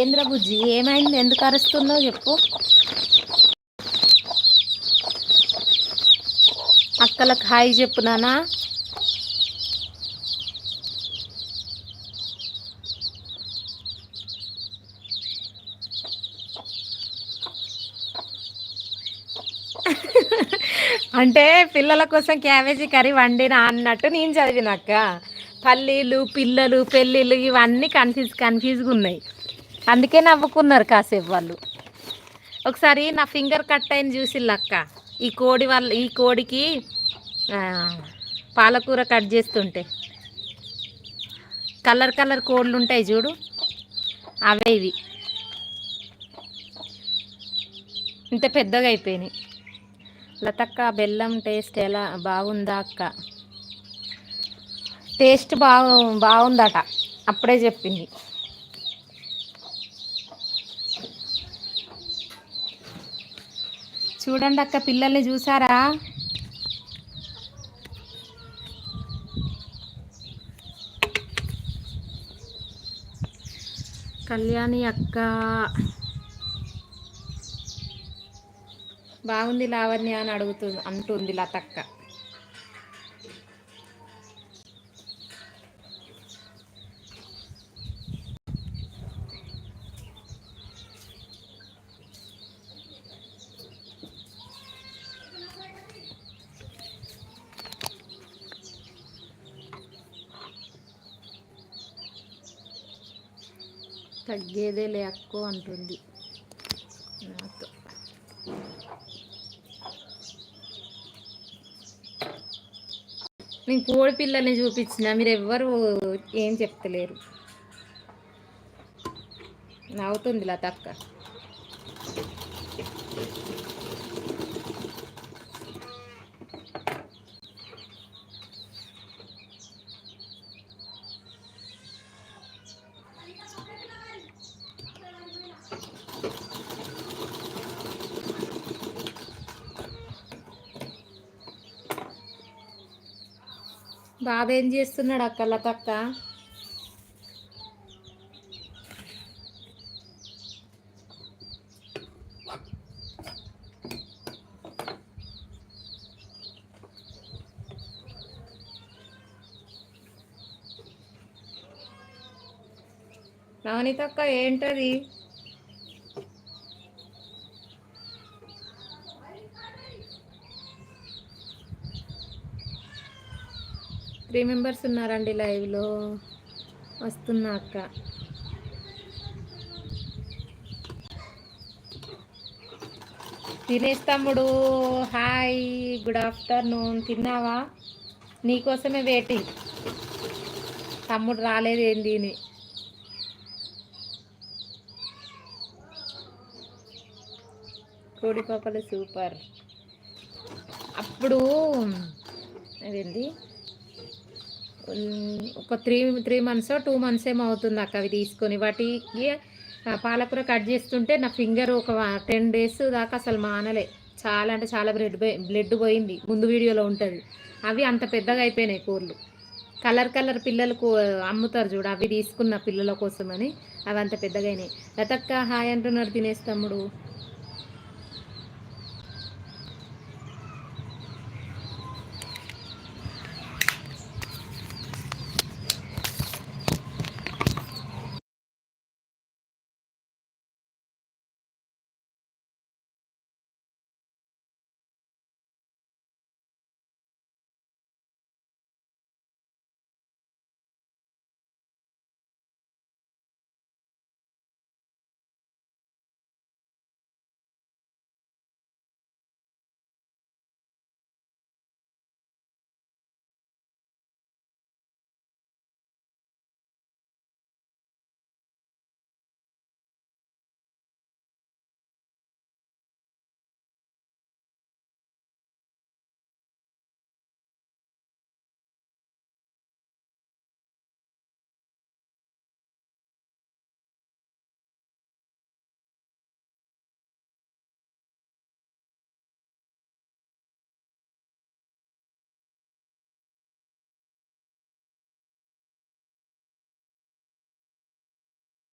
ఏంద్ర బుజ్జి ఏమైంది? ఎందుకు అరుస్తుందో చెప్పు. అక్కలకు హాయ్ చెప్పు నానా. అంటే పిల్లల కోసం క్యాబేజీ కర్రీ వండినా అన్నట్టు నేను చదివినక్క పల్లీలు పిల్లలు పెళ్ళిళ్ళు ఇవన్నీ కన్ఫ్యూజ్ కన్ఫ్యూజ్గా ఉన్నాయి. అందుకే నవ్వుకున్నారు కాసేపు వాళ్ళు. ఒకసారి నా ఫింగర్ కట్ అయిన చూసిల్లక్క ఈ కోడి వల్ల ఈ కోడికి పాలకూర కట్ చేస్తుంటే. కలర్ కలర్ కోళ్ళు ఉంటాయి చూడు. అవే ఇవి. ఇంత పెద్దగా అయిపోయినాయి. లతక్క బెల్లం టేస్ట్ ఎలా బాగుందా అక్క? టేస్ట్ బాగు బాగుందట. అప్పుడే చెప్పింది. చూడండి అక్క పిల్లల్ని చూసారా? కళ్యాణి అక్క. బాగుంది లావణ్య అని అడుగుతుంది అంటుంది లతక్క. తగ్గేదే లేక్కో అంటుంది. నాతో. నేను కోడి పిల్లల్ని చూపించిన మీరు ఎవ్వరు ఏం చెప్తలేరు. నవ్వుతుంది లతక్క బాబు ఏం చేస్తున్నాడు అక్క లతక్క నవనీతక్క ఏంటది? త్రీ మెంబర్స్ ఉన్నారండి లైవ్లో. వస్తున్నా అక్క. దినేష్ తమ్ముడు హాయ్ గుడ్ ఆఫ్టర్నూన్. తిన్నావా? నీకోసమే వెయిటింగ్. తమ్ముడు రాలేదేంది కోడిపాపలు అని. సూపర్. అప్పుడు అదేంటి ఒక three three months two months ఏమో అవుతుంది అక్క అవి తీసుకొని. వాటికి పాలకూర కట్ చేస్తుంటే నా ఫింగర్ ఒక టెన్ డేస్ దాకా అసలు మానలే. చాలా అంటే చాలా బ్లడ్ బ్లడ్ పోయింది. ముందు వీడియోలో ఉంటుంది. అవి అంత పెద్దగా అయిపోయినాయి కూరలు. కలర్ కలర్ పిల్లలకు అమ్ముతారు చూడు అవి తీసుకున్న పిల్లల కోసమని అవి అంత పెద్దగా అయినాయి. లతక్క హాయ్ అంటున్నాడు తినేస్తమ్ముడు